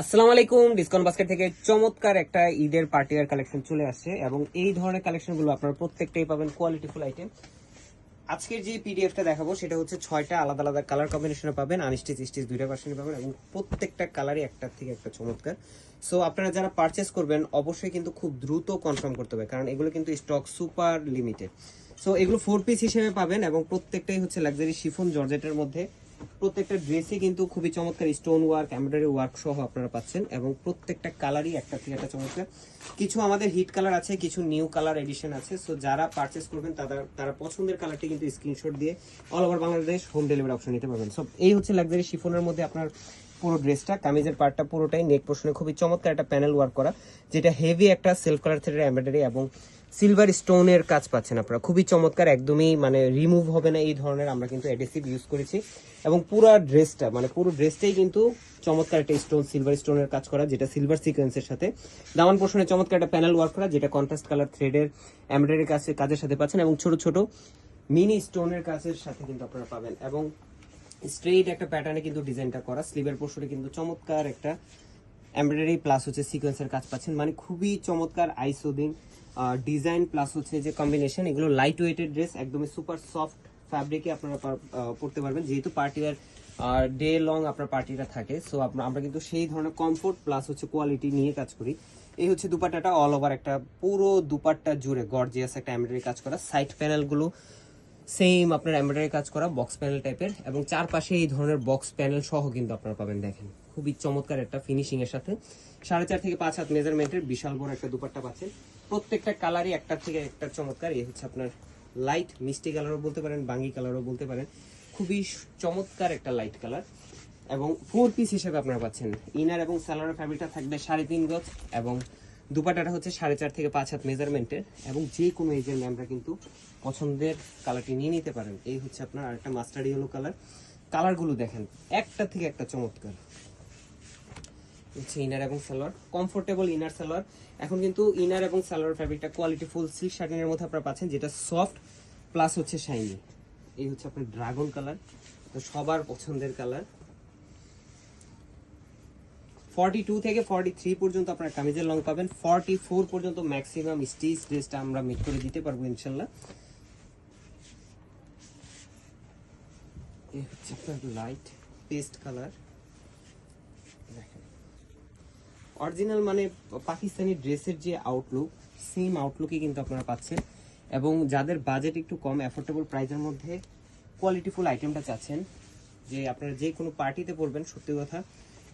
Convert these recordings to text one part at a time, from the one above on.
আসসালামু আলাইকুম discount basket থেকে চমৎকার একটা ঈদের পার্টিয়ার কালেকশন চলে আসছে এবং এই ধরনের কালেকশনগুলো আপনারা প্রত্যেকটাই পাবেন কোয়ালিটিফুল আইটেম। আজকের যে পিডিএফটা দেখাবো সেটা হচ্ছে ছয়টা আলাদা আলাদা কালার কম্বিনেশনে পাবেন, আনস্টিচ, স্টিচ দুইটা ভার্সনে পাবেন এবং প্রত্যেকটা কালারই একটার থেকে একটা চমৎকার। সো আপনারা যারা পারচেস করবেন, অবশ্যই কিন্তু খুব দ্রুত কনফার্ম করতে হবে, কারণ এগুলো কিন্তু স্টক সুপার লিমিটেড সো এগুলো ফোর পিস হিসেবে পাবেন এবং প্রত্যেকটাই হচ্ছে লাক্সারি শিফন জর্জেটের মধ্যে প্রত্যেকটা ড্রেসে কিন্তু খুবই চমৎকার স্টোন ওয়ার্ক এমব্রয়ডারি ওয়ার্ক সহ আপনারা পাচ্ছেন এবং প্রত্যেকটা কালারই একটা থেকে একটা চমৎকার। কিছু আমাদের হিট কালার আছে, কিছু নিউ কালার এডিশন আছে সো যারা পারচেস করবেন তারা তারা পছন্দের কালারটি কিন্তু স্ক্রিনশট দিয়ে all over Bangladesh home delivery option নিতে পারবেন। সো এই হচ্ছে লাক্সারি শিফনের মধ্যে আপনার পুরো ড্রেসটা কামিজের পার্টটা পুরোটাই নেক পোর্শনে খুবই চমৎকার একটা প্যানেল ওয়ার্ক করা, যেটা হেভি একটা সেলফ কালার থ্রেডের এমব্রয়ডারি এবং সিলভার স্টোনের কাজ পাচ্ছেন আপনারা। খুবই চমৎকার, একদমই মানে রিমুভ হবে না এই ধরনের আমরা কিন্তু অ্যাডেসিভ ইউজ করেছি। এবং পুরো ড্রেসটা মানে পুরো ড্রেসটাই কিন্তু চমৎকার একটা স্টোন সিলভার স্টোনের কাজ করা, যেটা সিলভার সিকোয়েন্সের সাথে। দামান পোর্শনে চমৎকার একটা প্যানেল ওয়ার্ক করা, যেটা কন্ট্রাস্ট কালার থ্রেডের এমব্রয়ডারি কাজের কাজের সাথে পাচ্ছেন। এবং ছোট ছোট মিনি স্টোনের কাজের সাথে কিন্তু আপনারা পাবেন। এবং স্ট্রেইট একটা প্যাটার্নে কিন্তু ডিজাইনটা করা স্লিভের পোর্শনে কিন্তু চমৎকার একটা এমব্রয়ডারি প্লাস হচ্ছে সিকোয়েন্সের কাজ পাচ্ছেন। মানে খুবই চমৎকার আইসোদিং ডিজাইন প্লাস হচ্ছে যে কম্বিনেশন এগুলো লাইট ওয়েটেড ড্রেস একদমই সুপার সফট ফ্যাব্রিকে আপনারা পড়তে পারবেন। যেহেতু পার্টি আর ডে লং আপনার পার্টিটা থাকে সো আমরা কিন্তু সেই ধরনের কমফোর্ট প্লাস হচ্ছে কোয়ালিটি নিয়ে কাজ করি। এই হচ্ছে দুপাট্টাটা অল ওভার একটা পুরো দুপাট্টা জুড়ে গর্জিয়াস একটা এমব্রয়ডারি কাজ করা। সাইড প্যানেলগুলো সেম আপনার এমব্রয়ডারি কাজ করা বক্স প্যানেল টাইপের এবং চারপাশে এই ধরনের বক্স প্যানেল সহ কিন্তু আপনারা পাবেন, দেখেন। খুবই চমৎকার একটা ফিনিশিং এর সাথে। সাড়ে চার থেকে পাঁচ হাত মেজারমেন্টের বিশাল বড় একটা দুপাট্টা পাচ্ছেন। প্রত্যেকটা কালারই একটা থেকে একটা চমৎকার। এই হচ্ছে আপনার লাইট মিষ্টি কালারও বলতে পারেন, বাঙ্গি কালারও বলতে পারেন। খুবই চমৎকার একটা লাইট কালার এবং ফোর পিস হিসেবে আপনারা পাচ্ছেন। ইনার এবং সালোয়ার ফ্যাব্রিকটা থাকবে সাড়ে তিন গজ এবং দুপাটাটা হচ্ছে সাড়ে চার থেকে পাঁচ হাত মেজারমেন্টের এবং যে কোনো এজের ম্যামরা কিন্তু পছন্দের কালারটি নিয়ে নিতে পারেন। এই হচ্ছে আপনার আরেকটা মাস্টার ইয়েলো কালার কালারগুলো দেখেন, একটা থেকে একটা চমৎকার। হচ্ছে ইনার এবং সালোয়ার কমফোর্টেবল ইনার সালোয়ার এখন কিন্তু ইনার এবং সালোয়ার ফ্যাব্রিকটা কোয়ালিটি ফুল সিল্ক শার্টিনের মধ্যে আপনারা পাচ্ছেন, যেটা সফট প্লাস হচ্ছে শাইনি এই হচ্ছে আপনার ড্রাগন কালার তো সবার পছন্দের কালার ফর্টি টু থেকে ফর্টি থ্রি পর্যন্ত আপনার কামিজের লং পাবেন। ফর্টি ফোর পর্যন্ত ম্যাক্সিমাম স্টিচ ড্রেসটা আমরা মেক করে দিতে পারব ইনশাল্লাহ। এই হচ্ছে লাইট পেস্ট কালার দেখেন। অরিজিনাল মানে পাকিস্তানি ড্রেসের যে আউটলুক সেম আউটলুকই কিন্তু আপনারা পাচ্ছেন। এবং যাদের বাজেট একটু কম অ্যাফোর্ডেবল প্রাইসের মধ্যে কোয়ালিটিফুল আইটেমটা চাচ্ছেন, যে আপনারা যে কোনো পার্টিতে পরবেন, সত্যি কথা।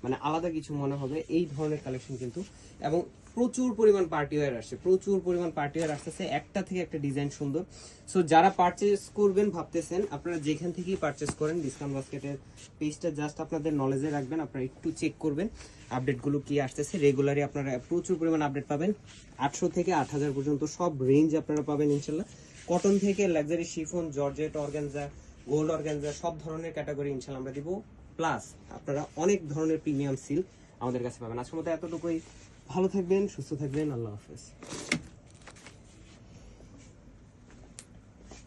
মানে আলাদা কিছু মনে হবে, এই ধরনের কালেকশন কিন্তু, এবং প্রচুর পরিমাণ পার্টি ওয়ার আসছে, প্রচুর পরিমাণ পার্টি ওয়ার আসতেছে, একটা থেকে একটা ডিজাইন সুন্দর। সো যারা পারচেস করবেন, ভাবতেছেন, আপনারা যেখান থেকেই পারচেস করেন ডিসকাউন্ট বাস্কেটের পেজটা জাস্ট আপনাদের নলেজে রাখবেন, আপনারা একটু চেক করবেন আপডেটগুলো কি আসতেছে। রেগুলারই আপনারা প্রচুর পরিমাণ আপডেট পাবেন, আটশো থেকে আট হাজার পর্যন্ত সব রেঞ্জ আপনারা পাবেন, ইনশাল্লাহ। কটন থেকে luxury chiffon georgette organza gold organza সব ধরনের ক্যাটাগরি ইনশাল্লাহ আমরা দিব। প্লাস আপনারা অনেক ধরনের প্রিমিয়াম সিল আমাদের কাছে পাবেন। আজকের মতো এতটুকুই। ভালো থাকবেন, সুস্থ থাকবেন। আল্লাহ হাফেজ।